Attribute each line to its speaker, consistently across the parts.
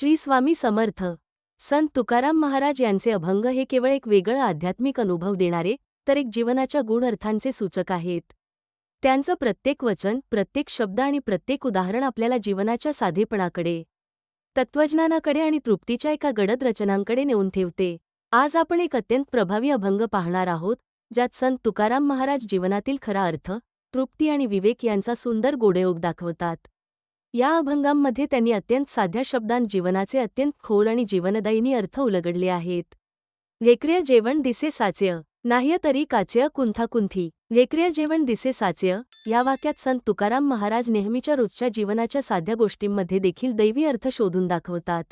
Speaker 1: श्री स्वामी समर्थ. संत तुकाराम महाराज यांचे अभंग हे केवळ एक वेगळं आध्यात्मिक अनुभव देणारे तर एक जीवनाच्या गूढ अर्थांचे सूचक आहेत. त्यांचं प्रत्येक वचन प्रत्येक शब्द आणि प्रत्येक उदाहरण आपल्याला जीवनाच्या साधेपणाकडे तत्वज्ञानाकडे आणि तृप्तीच्या एका गडद रचनांकडे नेऊन ठेवते. आज आपण एक अत्यंत प्रभावी अभंग पाहणार आहोत ज्यात संत तुकाराम महाराज जीवनातील खरा अर्थ तृप्ती आणि विवेक यांचा सुंदर गोडयोग दाखवतात. या अभंगांमध्ये त्यांनी अत्यंत साध्या शब्दांत जीवनाचे अत्यंत खोल आणि जीवनदायिनी अर्थ उलगडले आहेत. लेकर्य जेवण दिसे साचय नाह्य तरी काचय कुंथाकुंथी लेकर्य जेवण दिसे साचय या वाक्यात संत तुकाराम महाराज नेहमीच्या रोजच्या जीवनाच्या साध्या गोष्टींमध्ये देखील दैवी अर्थ शोधून दाखवतात.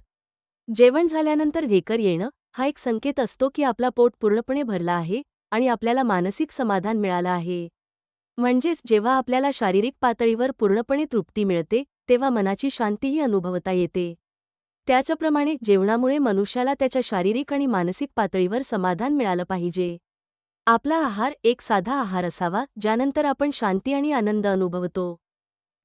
Speaker 1: जेवण झाल्यानंतर घेकर येणं हा एक संकेत असतो की आपला पोट पूर्णपणे भरला आहे आणि आपल्याला मानसिक समाधान मिळालं आहे. म्हणजेच जेव्हा आपल्याला शारीरिक पातळीवर पूर्णपणे तृप्ती मिळते तेव्हा मनाची शांतीही अनुभवता येते. त्याच्याप्रमाणे जेवणामुळे मनुष्याला त्याच्या शारीरिक आणि मानसिक पातळीवर समाधान मिळालं पाहिजे. आपला आहार एक साधा आहार असावा ज्यानंतर आपण शांती आणि आनंद अनुभवतो.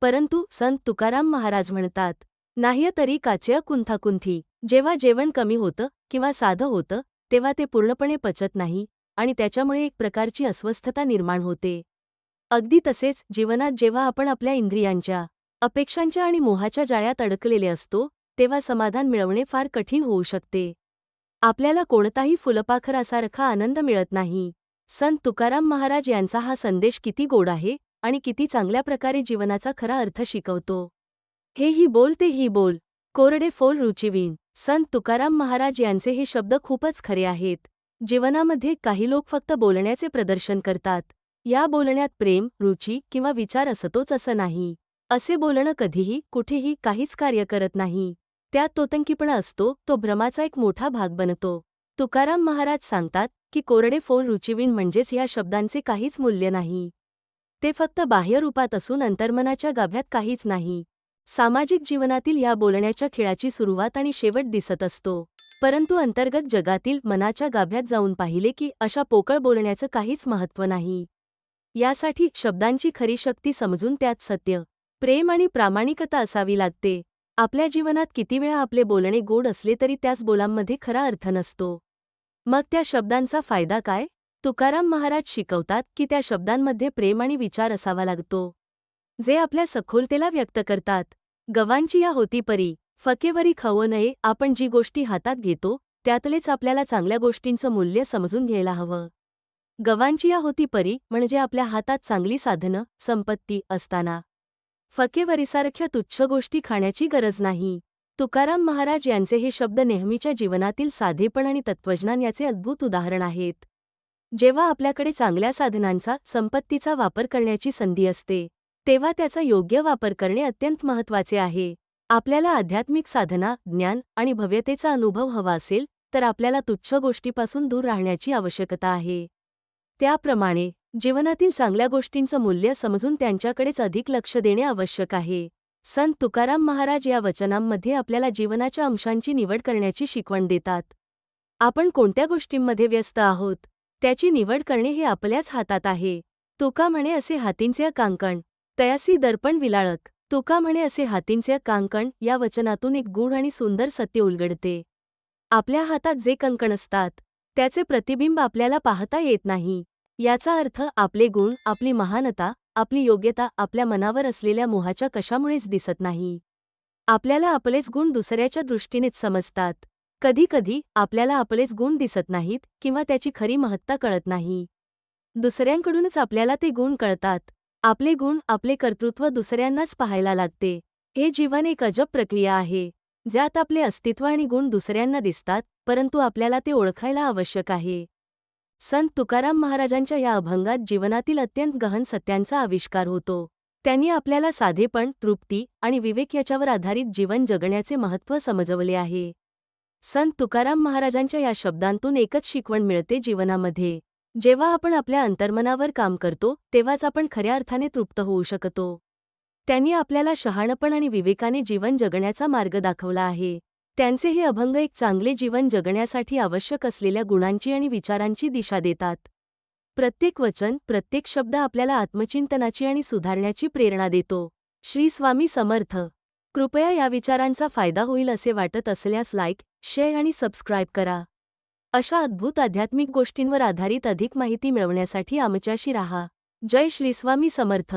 Speaker 1: परंतु संत तुकाराम महाराज म्हणतात नाह्य तरी काचय कुंथाकुंथी. जेव्हा जेवण कमी होतं किंवा साधं होतं तेव्हा ते पूर्णपणे पचत नाही आणि त्याच्यामुळे एक प्रकारची अस्वस्थता निर्माण होते. अगदी तसेच जीवनात जेव्हा आपण आपल्या इंद्रियांच्या अपेक्षांच्या आणि मोहाच्या जाळ्यात अडकलेले असतो तेव्हा समाधान मिळवणे फार कठीण होऊ शकते. आपल्याला कोणताही फुलपाखरासारखा आनंद मिळत नाही. संत तुकाराम महाराज यांचा हा संदेश किती गोड आहे आणि किती चांगल्या प्रकारे जीवनाचा खरा अर्थ शिकवतो. हे ही बोल ते ही बोल. कोरडे फोल रुचिवीण. संत तुकाराम महाराज यांचे हे शब्द खूपच खरे आहेत. जीवनामध्ये काही लोक फक्त बोलण्याचे प्रदर्शन करतात. या बोलण्यात प्रेम रुची किंवा विचार असतोच असं नाही. असे बोलणं कधीही कुठेही काहीच कार्य करत नाही. त्यात तोतंकीपणा असतो तो भ्रमाचा एक मोठा भाग बनतो. तुकाराम महाराज सांगतात की कोरडे फोल रुचिवीण म्हणजेच या शब्दांचे काहीच मूल्य नाही. ते फक्त बाह्य रूपात असून अंतर्मनाच्या गाभ्यात काहीच नाही. सामाजिक जीवनातील या बोलण्याच्या खेळाची सुरुवात आणि शेवट दिसत असतो. परंतु अंतर्गत जगातील मनाच्या गाभ्यात जाऊन पाहिले की अशा पोकळ बोलण्याचं काहीच महत्त्व नाही. यासाठी शब्दांची खरी शक्ती समजून त्यात सत्य प्रेम आणि प्रामाणिकता असावी लागते. आपल्या जीवनात किती वेळा आपले बोलणे गोड असले तरी त्याच बोलांमध्ये खरा अर्थ नसतो. मग त्या शब्दांचा फायदा काय? तुकाराम महाराज शिकवतात की त्या शब्दांमध्ये प्रेम आणि विचार असावा लागतो. जे आपल्या सखोलतेला व्यक्त करतात. गवांची या होती परी फकेवरी खवो नये आपण जी गोष्टी हातात घेतो त्यातलेच आपल्याला चांगल्या गोष्टींचं मूल्य समजून घ्यायला हवं. गवांची या होती परी म्हणजे आपल्या हातात चांगली साधनं संपत्ती असताना. फकेवरीसारख्या तुच्छ गोष्टी खाण्याची गरज नाही. तुकाराम महाराज यांचे हे शब्द नेहमीच्या जीवनातील साधेपण आणि तत्वज्ञान याचे अद्भुत उदाहरण आहेत. जेव्हा आपल्याकडे चांगल्या साधनांचा संपत्तीचा वापर करण्याची संधी असते तेव्हा त्याचा योग्य वापर करणे अत्यंत महत्त्वाचे आहे. आपल्याला आध्यात्मिक साधना ज्ञान आणि भव्यतेचा अनुभव हवा असेल तर आपल्याला तुच्छ गोष्टीपासून दूर राहण्याची आवश्यकता आहे. त्याप्रमाणे जीवनातील चांगल्या गोष्टींचं मूल्य समजून त्यांच्याकडेच अधिक लक्ष देणे आवश्यक आहे. संत तुकाराम महाराज या वचनांमध्ये आपल्याला जीवनाच्या अंशांची निवड करण्याची शिकवण देतात. आपण कोणत्या गोष्टींमध्ये व्यस्त आहोत? त्याची निवड करणे हे आपल्याच हातात आहे. तुका म्हणे असे हातींचे कांकण तयासी दर्पण विलाळक. तुका म्हणे असे हातींचे कांकण या वचनातून एक गूढ आणि सुंदर सत्य उलगडते. आपल्या हातात जे कंकण असतात त्याचे प्रतिबिंब आपल्याला पाहता येत नाही. याचा अर्थ आपले गुण आपली महानता आपली योग्यता आपल्या मनावर असलेल्या मोहाच्या कशामुळेच दिसत नाही. आपल्याला आपलेच गुण दुसऱ्याच्या दृष्टीनेच समजतात. कधीकधी आपल्याला आपलेच गुण दिसत नाहीत किंवा त्याची खरी महत्ता कळत नाही. दुसऱ्यांकडूनच आपल्याला ते गुण कळतात. आपले गुण आपले कर्तृत्व दुसऱ्यांनाच पाहायला लागते. हे जीवन एक अजब प्रक्रिया आहे. ज्यात आपले अस्तित्व आणि गुण दुसऱ्यांना दिसतात परंतु आपल्याला ते ओळखायला आवश्यक आहे. संत तुकाराम महाराजांच्या या अभंगात जीवनातील अत्यंत गहन सत्यांचा आविष्कार होतो. त्यांनी आपल्याला साधेपण तृप्ती आणि विवेक याच्यावर आधारित जीवन जगण्याचे महत्त्व समजवले आहे. संत तुकाराम महाराजांच्या या शब्दांतून एकच शिकवण मिळते जीवनामध्ये. जेव्हा आपण आपल्या अंतर्मनावर काम करतो तेव्हाच आपण खऱ्या अर्थाने तृप्त होऊ शकतो. त्यांनी आपल्याला शहाणपण आणि विवेकाने जीवन जगण्याचा मार्ग दाखवला आहे. त्यांचे हे अभंग एक चांगले जीवन जगण्यासाठी आवश्यक असलेल्या गुणांची आणि विचारांची दिशा देतात. प्रत्येक वचन प्रत्येक शब्द आपल्याला आत्मचिंतनाची आणि सुधारण्याची प्रेरणा देतो. श्री स्वामी समर्थ. कृपया या विचारांचा फायदा होईल असे वाटत असल्यास लाईक शेअर आणि सबस्क्राईब करा. अशा अद्भुत आध्यात्मिक गोष्टींवर आधारित अधिक माहिती मिळवण्यासाठी आमच्याशी राहा. जय श्री स्वामी समर्थ.